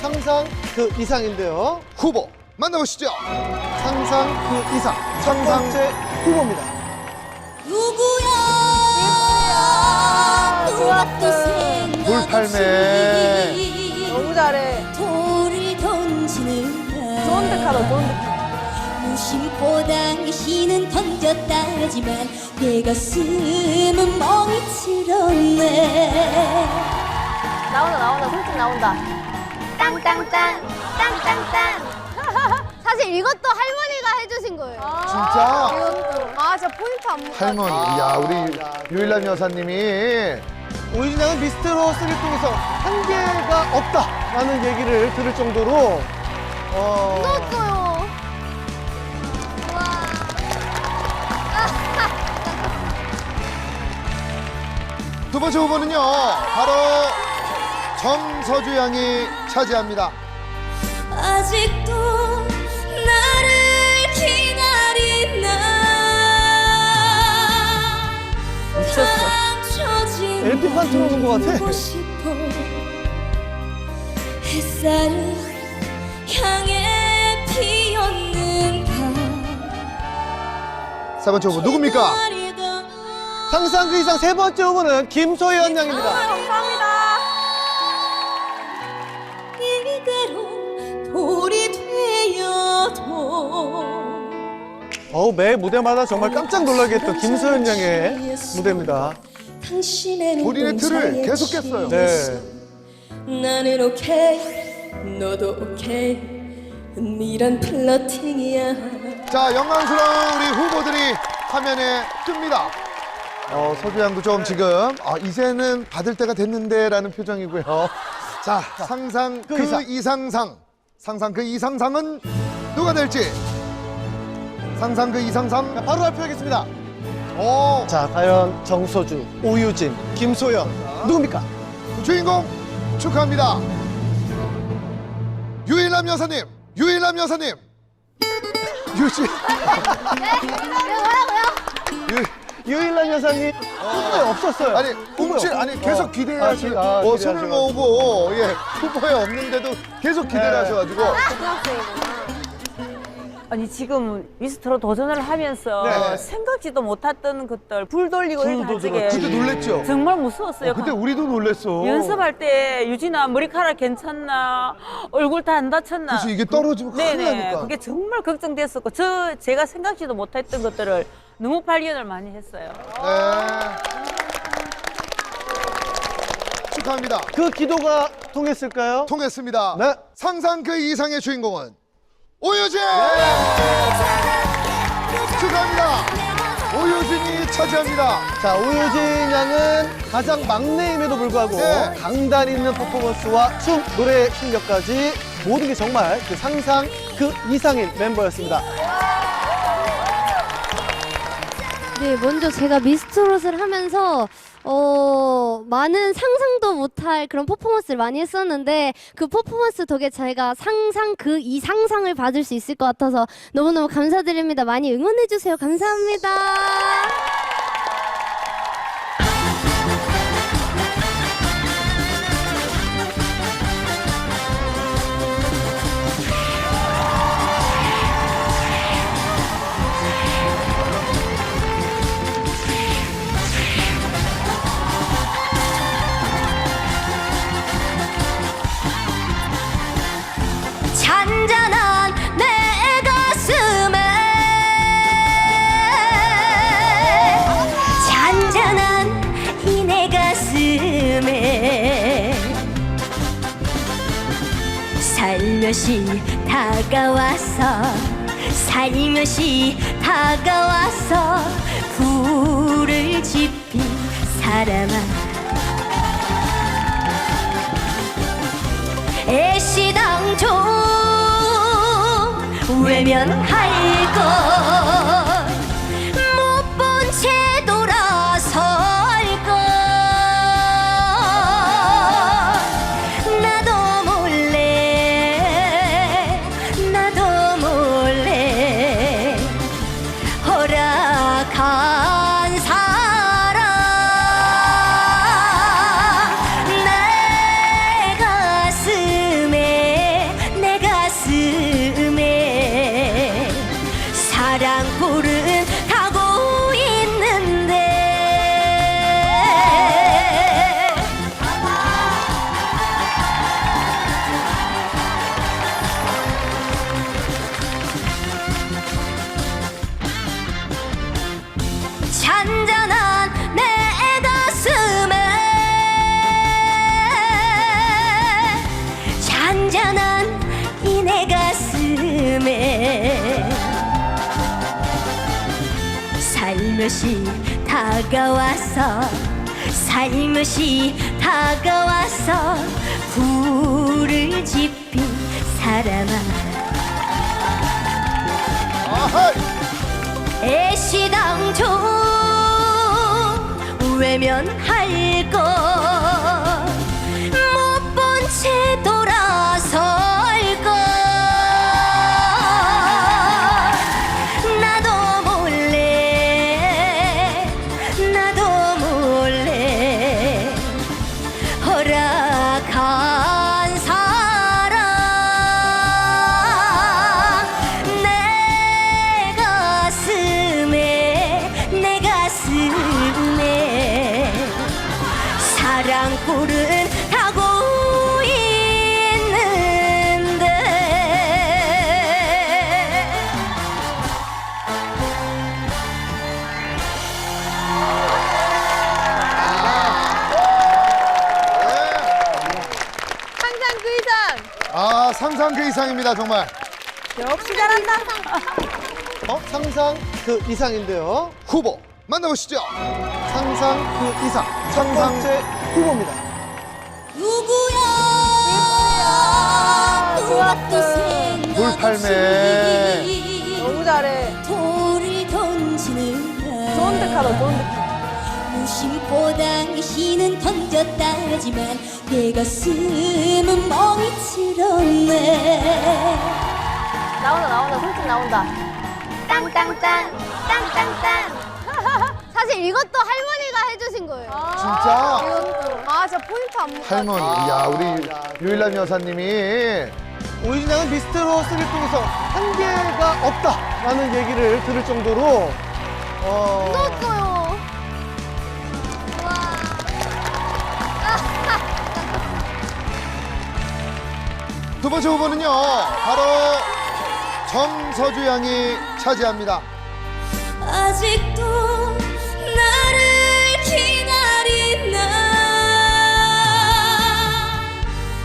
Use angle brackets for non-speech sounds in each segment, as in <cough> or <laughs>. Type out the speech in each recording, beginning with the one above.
상상 그 이상인데요. 후보 만나보시죠. 상상 그 이상. 첫 번째 후보입니다. 누구야 생각 불팔매. 너무 잘해. 돌을 던지는. 무심코 당신은 던졌다지만 내 가슴은 멍이 들었네 나온다, 나온다. 솔직 나온다. 땅땅땅, 땅땅땅. <laughs> 사실 이것도 할머니가 해주신 거예요. 진짜 아, 진짜 포인트 안 묻어. 할머니. 야 우리 유일남 여사님이 오유진 양은 미스트로 쓰리 통해서 한계가 없다라는 얘기를 들을 정도로 어, 무서웠어요. 와. 두 번째 후보는요 바로 정서주 양이 차지합니다. 아직도 나를 기다리나 미쳤어. LP판 틀어놓은 것 같아. 햇살을 향해 피었는 세 번째 후보 누굽니까? 상상 그 이상 세 번째 후보는 김소연 양입니다. 감사합니다. 어우, 매 무대마다 정말 깜짝 놀라게 했던 김소연 양의 무대입니다. 당신의 본인의 틀을 계속했어요. 네. 나는 오케이 너도 오케이 은밀한 플러팅이야 자 영광스러운 우리 후보들이 화면에 뜹니다. 어, 서주 양도 좀 지금 아, 이제는 받을 때가 됐는데 라는 표정이고요. 자 상상 그, 그 이상. 이상상 상상 그 이상상은 누가 될지 상상 그 이상상 자, 바로 발표하겠습니다. 오 자, 과연 정소주, 오유진, 김소연 누굽니까? 주인공 축하합니다. 유일남 여사님, 유일남 여사님. 유지, 네, 뭐라고요? 유, 유일란 여사님 후보에 없었어요. 아니, 없- 아니, 계속 어. 기대해야지. 아, 기- 아, 어, 기대하셔가지고. 손을 모으고, 예, 후보에 없는데도 계속 기대를 네. 하셔가지고. 아니 지금 미스트로 도전을 하면서 네. 생각지도 못했던 것들 불 돌리고 하지 들었지. 그때 놀랬죠? 정말 무서웠어요. 그때 우리도 놀랬어. 연습할 때 유진아 머리카락 괜찮나 얼굴 다 안 다쳤나 그치, 이게 떨어지면 큰일 네네 나니까. 그게 정말 걱정됐었고 저 제가 생각지도 못했던 것들을 너무 발견을 많이 했어요. 네. 축하합니다. 그 기도가 통했을까요? 통했습니다. 네. 상상 그 이상의 주인공은 오유진! 축하합니다. 오유진이 차지합니다. 자, 오유진 양은 가장 막내임에도 불구하고 네. 강단 있는 퍼포먼스와 춤, 노래 실력까지 모든 게 정말 그 상상 그 이상인 멤버였습니다. 네, 먼저 제가 미스트롯을 하면서 어, 많은 상상도 못할 그런 퍼포먼스를 많이 했었는데 그 퍼포먼스 덕에 제가 상상 그 이상상을 받을 수 있을 것 같아서 너무너무 감사드립니다. 많이 응원해 주세요. 감사합니다. 살며시 다가와서 살며시 다가와서 불을 지핀 사람아. 애시당초 외면할 걸 살며시 다가와서 불을 지핀 사람아! 애시당초 외면할 것 상상 그 이상입니다, 정말. 역시 잘한다. 어? 상상 그 이상인데요. 후보 만나보시죠. 상상 그 이상. 첫 번째 후보입니다. 누구야. 불팔매. 너무 잘해. 돌을 던지는 좋은 듯하다, 좋은 듯. 무심코 당신은 던졌다지만 내 가슴은 멍이들었네 나온다, 나온다. 솔직 나온다. 땅땅땅 땅땅땅. <laughs> 사실 이것도 할머니가 해주신 거예요. 진짜 아, 저 포인트 안 못. 할머니. 야, 우리 유일남 여사님이 오이진 양은 미스트로 쓰리 통해서 한계가 없다라는 얘기를 들을 정도로 어, 무서웠어요. 두 번째 후보는요, 바로 정서주 양이 차지합니다. 아직도 나를 기다리나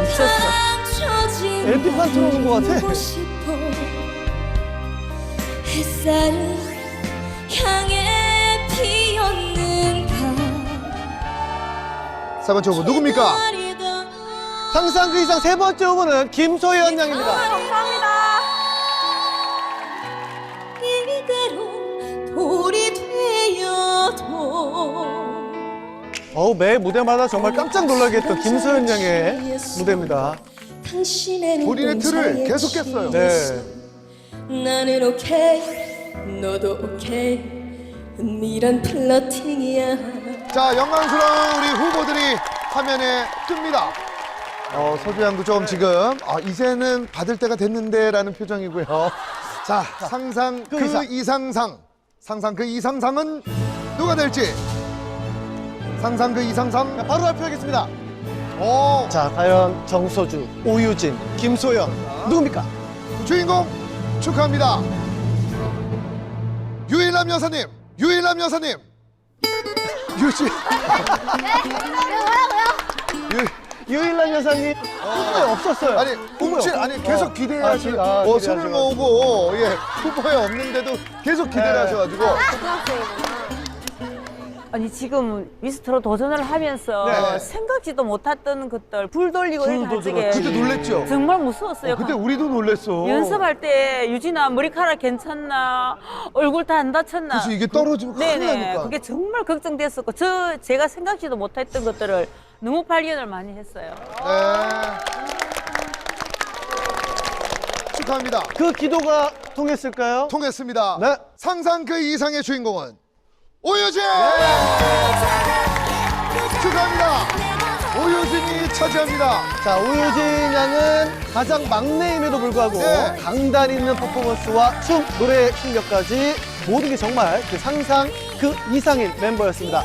미쳤어. 감춰진 LP판 틀어놓은 것 같아. 보고 싶어 햇살을 향해 피었는가 세 번째 후보 누굽니까? 상상 그 이상 세 번째 후보는 김소연 양입니다. 감사합니다. 이대로 돌이 되어도 어우, 매 무대마다 정말 깜짝 놀라게 했던 김소연 양의 무대입니다. 당신의 본인의 틀을 눈동자에 계속했어요. 네. 나는 오케이 너도 오케이 은밀한 플러팅이야 자, 영광스러운 우리 후보들이 화면에 뜹니다. 어, 서주 양도 좀 지금, 아, 이제는 받을 때가 됐는데 라는 표정이고요. 자, 상상 그, 그 이상. 이상 상. 상상 그 이상상은 누가 될지. 상상 그 이상상. 자, 바로 발표하겠습니다. 오, 자, 과연 정서주, 오유진, 김소연 누굽니까? 주인공 축하합니다. 유일남 여사님, 유일남 여사님. 유지. 유, 유일란 여사님 후보에 없었어요. 아니, 없- 아니, 계속 어. 기대하시, 아, 아, 어, 기대하셔가지고. 손을 모으고, 예, 후보에 없는데도 계속 기대를 네. 하셔가지고. 아니 지금 미스트로 도전을 하면서 네. 생각지도 못했던 것들 불 돌리고 불 하지게 그때 놀랬죠? 정말 무서웠어요. 그때 우리도 놀랬어. 연습할 때 유진아 머리카락 괜찮나 얼굴 다 안 다쳤나 그치, 이게 떨어지면 큰일 네네 나니까. 그게 정말 걱정됐었고 저 제가 생각지도 못했던 것들을 너무 발견을 많이 했어요. 네. 축하합니다. 그 기도가 통했을까요? 통했습니다. 네. 상상 그 이상의 주인공은 오유진! 축하합니다. 오유진이 차지합니다. 자, 오유진 양은 가장 막내임에도 불구하고 네. 강단 있는 퍼포먼스와 춤, 노래 실력까지 모든 게 정말 그 상상 그 이상인 멤버였습니다.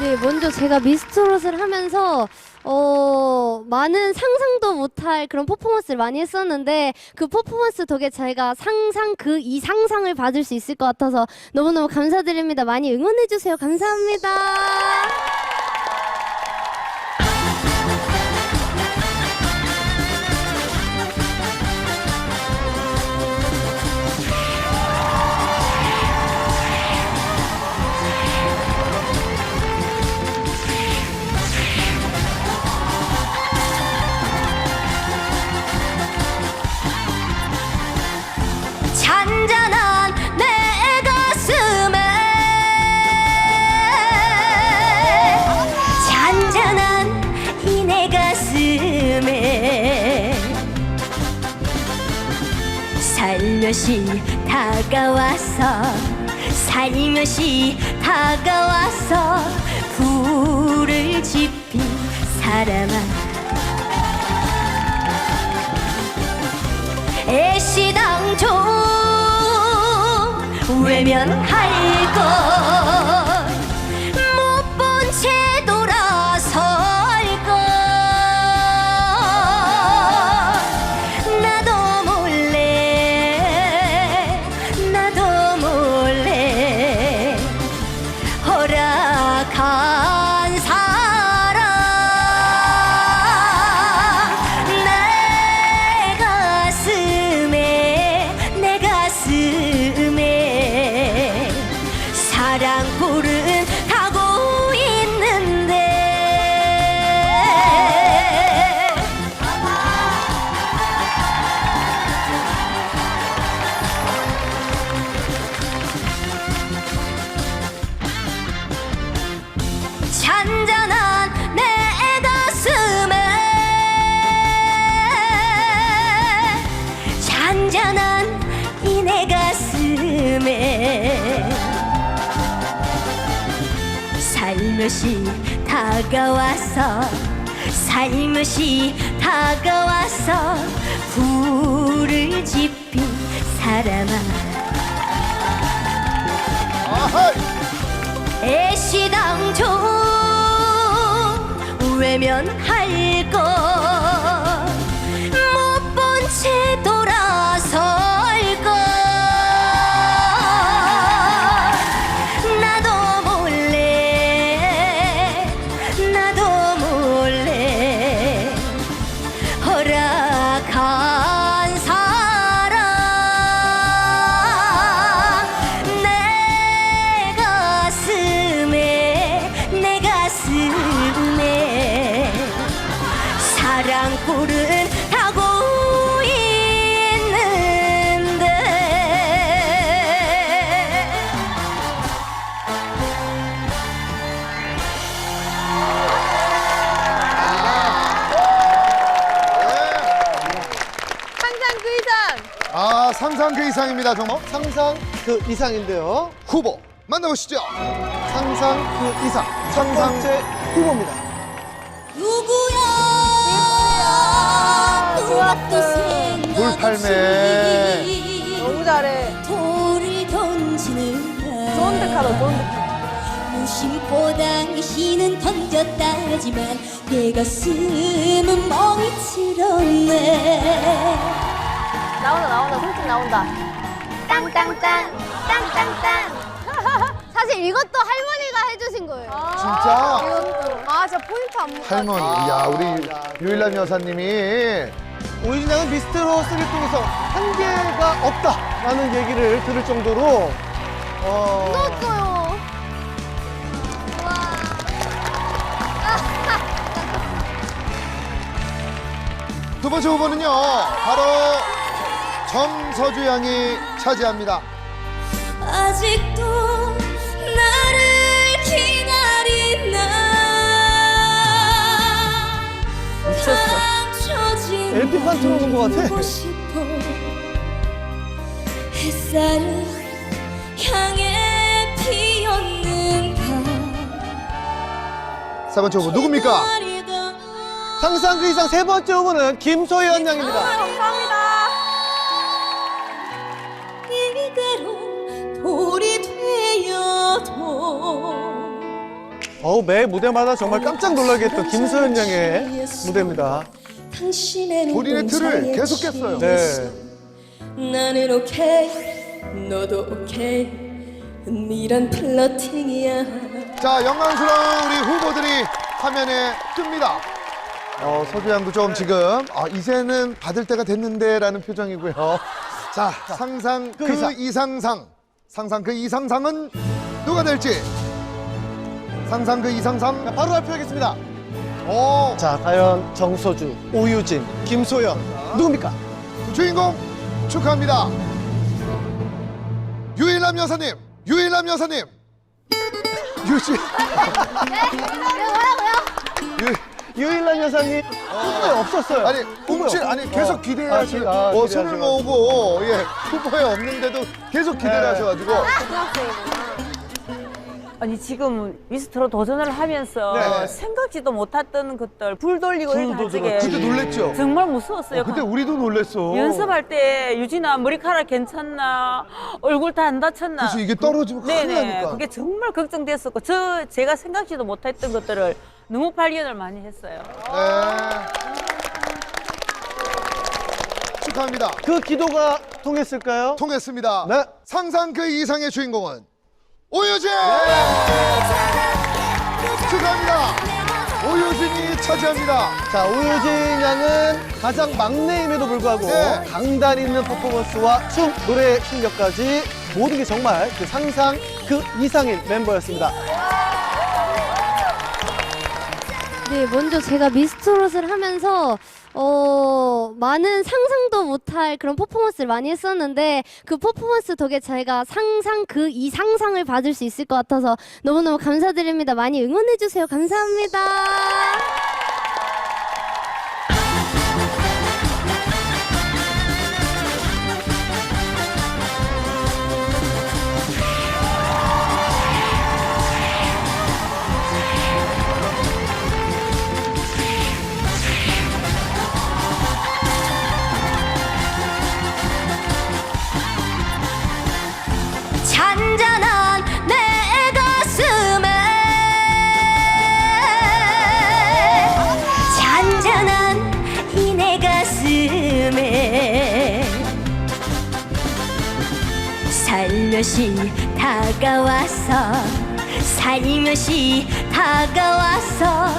네, 먼저 제가 미스트롯을 하면서 어, 많은 상상도 못할 그런 퍼포먼스를 많이 했었는데 그 퍼포먼스 덕에 저희가 상상 그 이상상을 받을 수 있을 것 같아서 너무너무 감사드립니다. 많이 응원해 주세요. 감사합니다. 살며시 다가와서 살며시 다가와서 불을 지핀 사람아. 애시당초 외면할 걸 잔잔한 이내 가슴에 살며시 다가와서 살며시 다가와서 불을 지핀 사람아. 애시당초 외면할 걸 상상 그 이상입니다, 정말. 상상 그 이상인데요. 후보 만나보시죠. 상상 그 이상. 첫 번째 후보입니다. 누구야 좋았어. 불팔매. 너무 잘해. 돌을 던지는 좋은 듯. 무심코 당신은 던졌다지만 내 가슴은 멍이 들었네 나온다, 나온다. 솔직 나온다. 땅땅땅, 땅땅땅. <laughs> 사실 이것도 할머니가 해주신 거예요. 진짜 아, 저 포인트 안 못. 할머니. 야, 우리 유일남 여사님이 오이진 양은 미스트로 쓰리 통해서 한계가 없다라는 얘기를 들을 정도로 어. 와. 두 번째 후보는요. 바로 정서주 양이 차지합니다. 아직도 나를 기다리나 미쳤어. 감춰진 LP판 틀어놓은 것 같아. 햇살을 향해 피었는가 세 번째 후보 누굽니까? 상상 그 이상 세 번째 후보는 김소연 양입니다. 감사합니다. 어우, 매 무대마다 정말 깜짝 놀라게 했던 김소연 양의 무대입니다. 본인의 틀을 계속했어요. 네. 나는 오케이 너도 오케이 은밀한 플러팅이야 자, 영광스러운 우리 후보들이 화면에 뜹니다. 어, 서주 양도 좀 지금 아, 이제는 받을 때가 됐는데라는 표정이고요. 자, 상상 그, 그 이상. 이상상. 상상 그 이상상은 누가 될지. 상상 그 이상상. 자, 바로 발표하겠습니다. 오, 자, 과연 정소주, 오유진, 김소연 누굽니까? 주인공 축하합니다. 유일남 여사님, 유일남 여사님. 유지, 네, 뭐라고요? 유, 유일란 여사님 후보에 없었어요. 아니 없- 아니 계속 어. 기대해야지. 아, 기- 아, 어, 기대하셔가지고. 손을 모으고 예 후보에 없는데도 계속 기대를 네. 하셔가지고 아니 지금 미스트로 도전을 하면서 네. 생각지도 못했던 것들 불 돌리고 이렇게 불도 하지 들었지. 그때 놀랬죠. 정말 무서웠어요. 그때 우리도 놀랬어. 연습할 때 유진아 머리카락 괜찮나 얼굴 다 안 다쳤나 그치 이게 떨어지면 큰일 네네 나니까. 그게 정말 걱정됐었고 저 제가 생각지도 못했던 것들을 너무 발견을 많이 했어요. 네. 축하합니다. 그 기도가 통했을까요? 통했습니다. 네. 상상 그 이상의 주인공은 오유진! 축하합니다. 오유진이 차지합니다. 자, 오효진 양은 가장 막내임에도 불구하고 네. 강단 있는 퍼포먼스와 춤, 노래 실력까지 모든 게 정말 그 상상 그 이상인 멤버였습니다. 네, 먼저 제가 미스트롯을 하면서 어, 많은 상상도 못할 그런 퍼포먼스를 많이 했었는데 그 퍼포먼스 덕에 제가 상상 그 이상상을 받을 수 있을 것 같아서 너무너무 감사드립니다. 많이 응원해 주세요. 감사합니다. 살며시 다가와서 살며시 다가와서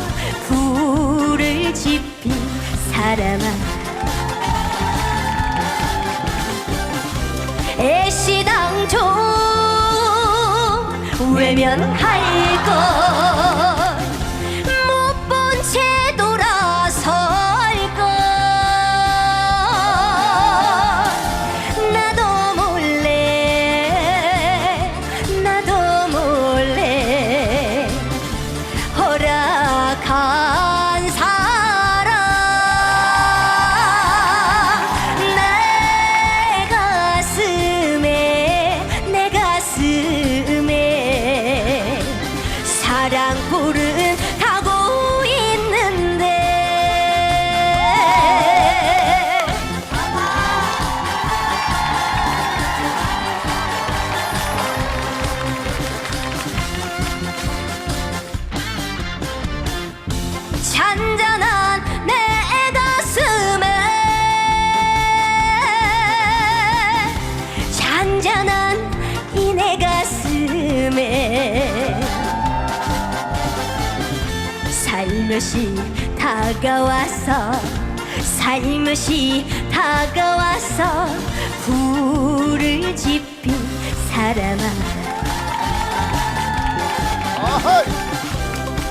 불을 지핀 사람아. 애시당초 외면할 것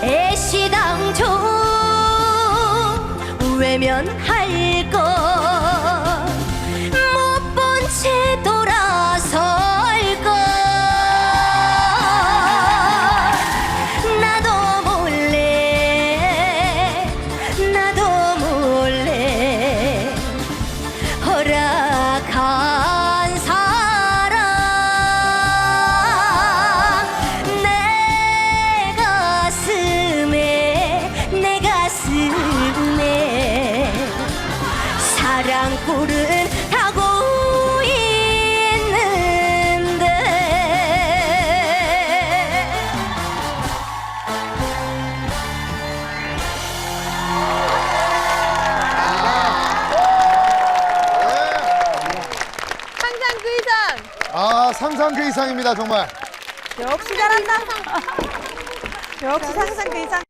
애시당초 외면할 것 상상 그 이상입니다 정말. 역시 잘한다. 역시 상상 그 이상.